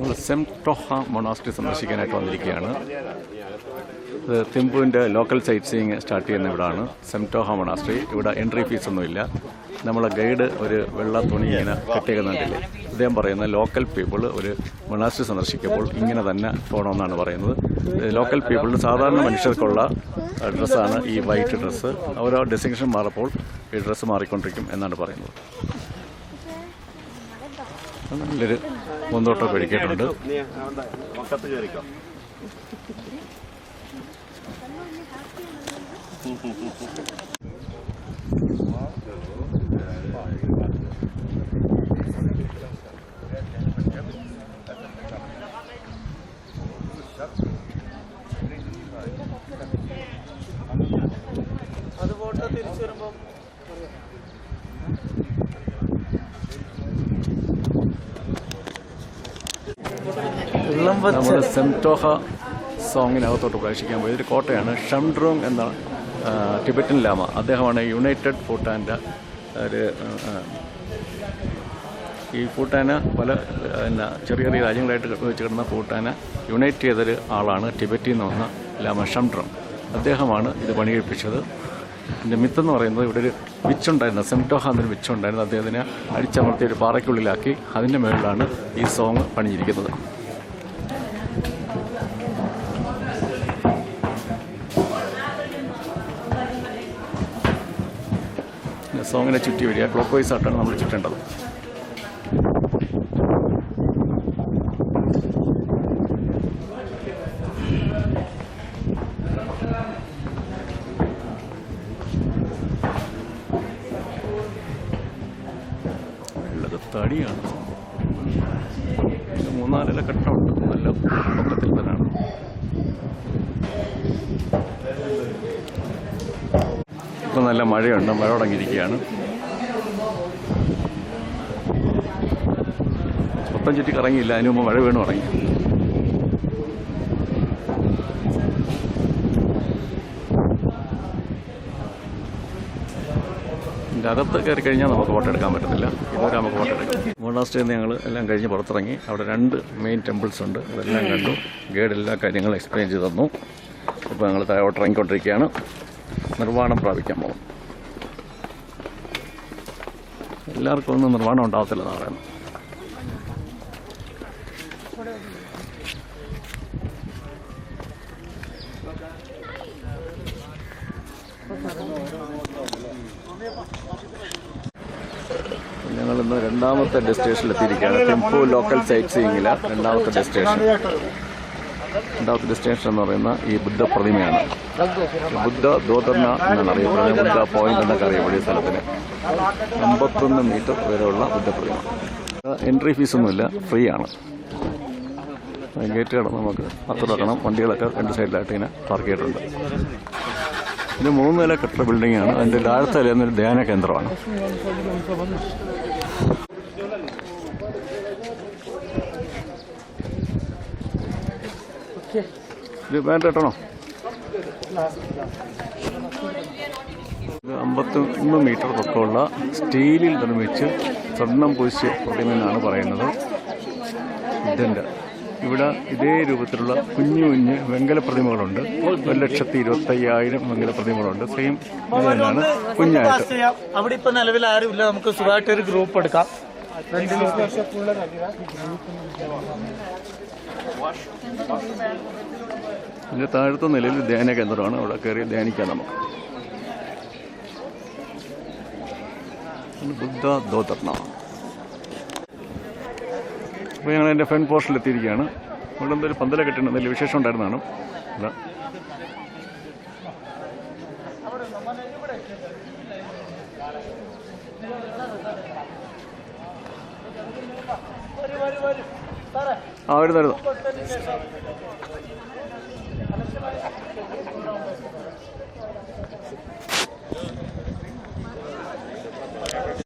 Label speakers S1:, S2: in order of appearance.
S1: നമ്മൾ സെംടോഹ മൊണാസ്ട്രി സന്ദർശിക്കാനായിട്ട് വന്നിരിക്കുകയാണ്. ഇത് തിമ്പുവിന്റെ ലോക്കൽ സൈറ്റ് സീയിങ് സ്റ്റാർട്ട് ചെയ്യുന്ന ഇവിടാണ്. സെംടോഹ മൊണാസ്ട്രി. ഇവിടെ എൻട്രി ഫീസ് ഒന്നുമില്ല നമ്മളെ ഗൈഡ് ഒരു വെള്ള തുണി ഇങ്ങനെ കെട്ടിയേക്കുന്നുണ്ടല്ലേ അദ്ദേഹം പറയുന്ന ലോക്കൽ പീപ്പിൾ ഒരു മൊണാസ്ട്രി സന്ദർശിക്കുമ്പോൾ ഇങ്ങനെ തന്നെ പോകണമെന്നാണ് പറയുന്നത്. ലോക്കൽ പീപ്പിളിന് സാധാരണ മനുഷ്യർക്കുള്ള ഡ്രസ്സാണ് ഈ വൈറ്റ് ഡ്രസ്സ്. ഓരോ ഡെസിഗ്നേഷൻ മാറപ്പോൾ ഈ ഡ്രസ്സ് മാറിക്കൊണ്ടിരിക്കും എന്നാണ് പറയുന്നത്. നല്ലൊരു പൂന്തോട്ടമൊക്കെ ഒരുക്കിയിട്ടുണ്ട്.
S2: അവന്റെ വക്കത്ത് കയറിക്കോ
S1: നമ്മൾ സെംറ്റോഹ സോങ്ങിനകത്തോട്ട് പ്രവേശിക്കാൻ പോയി. ഇതൊരു കോട്ടയാണ്. ഷംഡ്രോങ് എന്ന ടിബറ്റൻ ലാമ. അദ്ദേഹമാണ് യുണൈറ്റഡ് ഭൂട്ടാന്റെ ഒരു ഈ ഭൂട്ടാന് പല പിന്നെ ചെറിയ ചെറിയ രാജ്യങ്ങളായിട്ട് വെച്ച് കിടന്ന ഭൂട്ടാന യുണൈറ്റ് ചെയ്തൊരു ആളാണ് ടിബറ്റിൽ നിന്ന് വന്ന ലാമ ഷംഡ്രോങ്. അദ്ദേഹമാണ് ഇത് പണികഴിപ്പിച്ചത്. എന്റെ മിത്തെന്ന് പറയുന്നത് ഇവിടെ ഒരു വിച്ചുണ്ടായിരുന്നു. സെംറ്റോഹ എന്നൊരു വിച്ചുണ്ടായിരുന്നു. അദ്ദേഹത്തിനെ അടിച്ചമർത്തി ഒരു പാറയ്ക്കുള്ളിലാക്കി അതിന്റെ മുകളിലാണ് ഈ സോങ് പണിഞ്ഞിരിക്കുന്നത്. സോങ്ങിനെ ചുറ്റി വരിക. ക്ലോക്ക് വൈസ് ആയിട്ടാണ് നമ്മൾ ചുറ്റേണ്ടത്. തടിയാണ്. മൂന്നാലര കെട്ടമുണ്ട്. നല്ല പൊക്കത്തിൽ തന്നെയാണ് ഇപ്പം നല്ല മഴയുണ്ട്. മഴ തുടങ്ങിയിരിക്കുകയാണ്. മൊത്തം ചുറ്റി കറങ്ങിയില്ല. അതിന് മുമ്പ് മഴ വീണ് തുടങ്ങി. അകത്ത് കയറി കഴിഞ്ഞാൽ നമുക്ക് ഫോട്ടോ എടുക്കാൻ പറ്റത്തില്ല. ഇതുവരെ നമുക്ക് ഫോട്ടോ എടുക്കാം മോണാസ്ട്രിയിൽ നിന്ന് ഞങ്ങൾ എല്ലാം കഴിഞ്ഞ് പുറത്തിറങ്ങി. അവിടെ രണ്ട് മെയിൻ ടെമ്പിൾസ് ഉണ്ട്. അതെല്ലാം കണ്ടു. ഗൈഡ് എല്ലാ കാര്യങ്ങളും എക്സ്പ്ലെയിൻ ചെയ്തു തന്നു. ഇപ്പോൾ ഞങ്ങൾ താഴോട്ട് ഇറങ്ങിക്കൊണ്ടിരിക്കുകയാണ്. നിർവാണം പ്രാപിക്കാൻ പോകും. എല്ലാവർക്കും ഒന്നും നിർവാണം ഉണ്ടാകത്തില്ല പറയുന്നത് ഞങ്ങളിന്ന് രണ്ടാമത്തെ ഡെസ്റ്റിനേഷനിൽ എത്തിയിരിക്കുകയാണ്. ടെമ്പോ ലോക്കൽ സൈറ്റ് സീയിങ്ങിലെ രണ്ടാമത്തെ ഡെസ്റ്റിനേഷൻ രണ്ടാമത്തെ ഡെസ്റ്റിനേഷൻ എന്ന് പറയുന്ന ഈ ബുദ്ധ പ്രതിമയാണ് ബുദ്ധ ദോതന്ന എന്നാണ് അറിയപ്പെടുന്നത് ബുദ്ധ പോയിന്റ് എന്നൊക്കെ അറിയപ്പെടുന്ന സ്ഥലത്തിന് അമ്പത്തൊന്ന് മീറ്റർ വരെയുള്ള ബുദ്ധ പ്രതിമ എൻട്രി ഫീസൊന്നുമില്ല ഫ്രീ ആണ്. ഗേറ്റ് കടന്ന് നമുക്ക് പത്ത് തുടക്കണം വണ്ടികളൊക്കെ രണ്ട് സൈഡിലായിട്ട് ഇങ്ങനെ പാർക്ക് ചെയ്തിട്ടുണ്ട്. ഇത് മൂന്ന് നില കെട്ടിട ബിൽഡിംഗ് ആണ്. അതിന്റെ താഴത്തെ നില ഒരു ധ്യാന കേന്ദ്രമാണ് വേണ്ട കേട്ടണോ അമ്പത്തൊന്ന് മീറ്റർ പൊക്കമുള്ള സ്റ്റീലിൽ നിർമ്മിച്ച് സ്വർണം പൂശിയ പ്രതിമെന്നാണ് പറയുന്നത് ഇതിന്റെ. ഇവിടെ ഇതേ രൂപത്തിലുള്ള കുഞ്ഞു കുഞ്ഞ് വെങ്കല പ്രതിമകളുണ്ട്. ഒരു ലക്ഷത്തി ഇരുപത്തയ്യായിരം വെങ്കല പ്രതിമകളുണ്ട്. സെയിം ഇത് തന്നെയാണ് കുഞ്ഞായിട്ട്.
S3: അവിടെ ഇപ്പൊ നിലവിൽ ആരുമില്ല. നമുക്ക് സുഖമായിട്ടൊരു ഗ്രൂപ്പ് എടുക്കാം.
S1: ഇതിന്റെ താഴത്തെ നിലയിൽ ധ്യാന കേന്ദ്രമാണ്. അവിടെ കയറി ധ്യാനിക്കാം നമുക്ക്. ബുദ്ധ ദോതർണ അപ്പോൾ ഞങ്ങൾ എന്റെ ഫ്രണ്ട് പോസ്റ്റിൽ എത്തിയിരിക്കുകയാണ്. ഇവിടെ എന്തൊരു പന്തല കെട്ടിണ്ട് നല്ല വിശേഷം ഉണ്ടായിരുന്നതാണ് ഇതാ. ആ വരുന്നു വരുന്നു